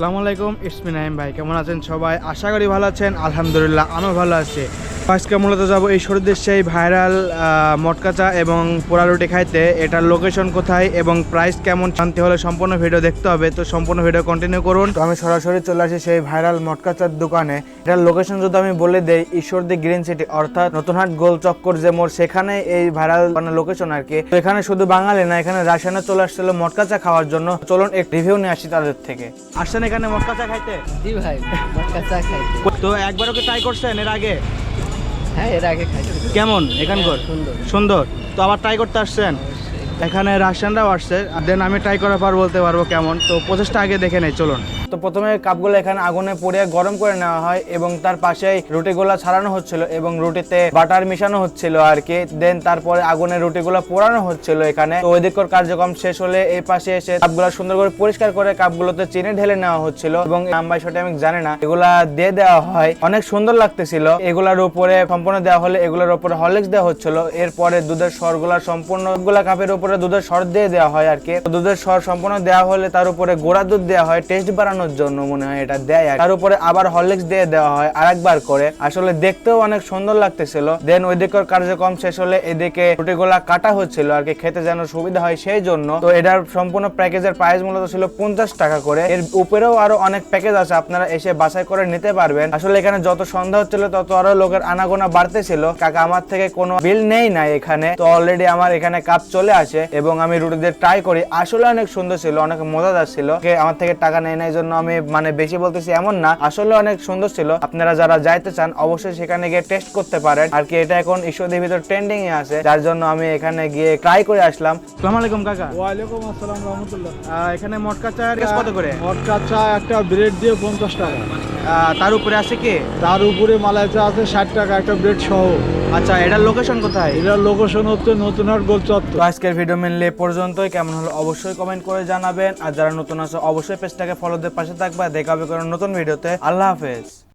আসসালামু আলাইকুম, ইসমিন নাইম ভাই, কেমন আছেন সবাই? আশা করি ভালো আছেন, আলহামদুলিল্লাহ, আমিও ভালো আছি। আজকে মূলত যাব এই সরুদের সেই ভাইরাল মটকাচা এবং পোড়া রুটি খাইতে। এটার লোকেশন কোথায় এবং প্রাইস কেমন জানতে হলে সম্পূর্ণ ভিডিও দেখতে হবে। তো সম্পূর্ণ ভিডিও কন্টিনিউ করুন। তো আমি সরাসরি চলে আসি সেই ভাইরাল মটকাচার দোকানে। এটার লোকেশন যদি আমি বলে দেই ঈশ্বরদী গ্রিন সিটি অর্থাৎ নতুনহাট গোল চক্কর যে মোড় সেখানে এই ভাইরাল মানে লোকেশন আর কি। তো এখানে শুধু বাঙালি না এখানে রাশিয়ানে চলে আসছিল মটকাচা খাওয়ার জন্য। চলুন এক রিভিউ নিয়ে আসি তাদের থেকে। আসছেন এখানে মটকাচা খাইতে? জি ভাই মটকা চা খাইতে। তো একবারও কি ট্রাই করছেন এর আগে? হ্যাঁ এর আগে খাইছি। কেমন? এখানকার? সুন্দর। সুন্দর। তো আবার ট্রাই করতে আসছেন? এখানে রাশিয়ানরাও আসছে দেন আমি ট্রাই করার পর বলতে পারব কেমন। তো প্রচেষ্টা আগে দেখে নেই, চলুন। তো প্রথমে কাপগুলো এখানে আগুনে পুড়িয়ে গরম করে নেওয়া হয় এবং তার পাশেই রুটিগুলো ছাড়ানো হচ্ছিল এবং রুটিতে বাটার মিশানো হচ্ছিল আর কি। দেন তারপরে আগুনে রুটিগুলো পোড়ানো হচ্ছিল এখানে। তো ওইদিকর কার্যক্রম শেষ হলে এই পাশে এসে কাপগুলো সুন্দর করে পরিষ্কার করে কাপগুলোতে চিনি ঢেলে নেওয়া হচ্ছিল এবং নাম্বার সেটা আমি জানি না। এগুলা দিয়ে দেওয়া হয়। অনেক সুন্দর লাগতেছিল। এগুলার উপরে সম্পূর্ণ দেওয়া হলে এগুলোর উপরে হরলিক্স দেওয়া হচ্ছিল। এরপরে দুধের স্বরগুলা সম্পূর্ণগুলা কাপের উপরে দুধের সর দিয়ে দেওয়া হয় আর কি। দুধের সর সম্পূর্ণ দেওয়া হলে তার উপরে গোড়া দুধ দেওয়া হয় টেস্ট বাড়ানোর জন্য মনে হয় এটা দেয় তার উপরে আবার হরলিক্স দিয়ে দেওয়া হয় আরেকবার করে। আসলে দেখতেও অনেক সুন্দর লাগতেছিল। দেন ওইদিকের কার্যক্রম শেষ হলে এদিকে রুটিগুলা কাটা হচ্ছিল আর কি, খেতে যেন সুবিধা হয় সেই জন্য তো এটার সম্পূর্ণ প্যাকেজের প্রাইস মূলত ছিল পঞ্চাশ টাকা করে। এর উপরেও আরও অনেক প্যাকেজ আছে, আপনারা এসে বাছাই করে নিতে পারবেন। আসলে এখানে যত সন্ধ্যা হচ্ছিল, তত আরও লোকের আনাগোনা বাড়তেছিল। কাকা, আমার থেকে কোনো বিল নেই না এখানে। তো অলরেডি আমার এখানে কাপ চলে আসে। এবং আমি রুটিদের ট্রাই করি। আসলে অনেক সুন্দর ছিল অনেক মজাদার ছিল। কে আমার থেকে টাকা নেই নাই জন্য আমি মানে বেশি বলতেছি এমন না। আসলে অনেক সুন্দর ছিল। আপনারা যারা যাইতে চান অবশ্যই সেখানে গিয়ে টেস্ট করতে পারেন। আর কি এটা এখন ঈশ্বরদের ভিতর ট্রেন্ডিং এ আছে যার জন্য আমি এখানে গিয়ে ট্রাই করে আসলাম। আসসালামু আলাইকুম কাকা। ওয়ালাইকুম আসসালাম রহমতুল্লাহ। এখানে মটকা চায়ের কত করে? মটকা চা একটা ব্রেড দিয়ে পঞ্চাশ টাকা। আহ, তার উপরে আছে কি? তার উপরে মালাই চা আছে ষাট টাকা একটা ব্রেড সহ। আচ্ছা এটার লোকেশন কোথায়? এটার লোকেশন হচ্ছে নতুনহাট গোল চত্বর আজকের ভিডিও মেনলি লে পর্যন্তই। কেমন হলো অবশ্যই কমেন্ট করে জানাবেন। আর যারা নতুন আছে, অবশ্যই পেজটাকে ফলোদের পাশে থাকবে। দেখা হবে কোনো নতুন ভিডিওতে আল্লাহ হাফেজ।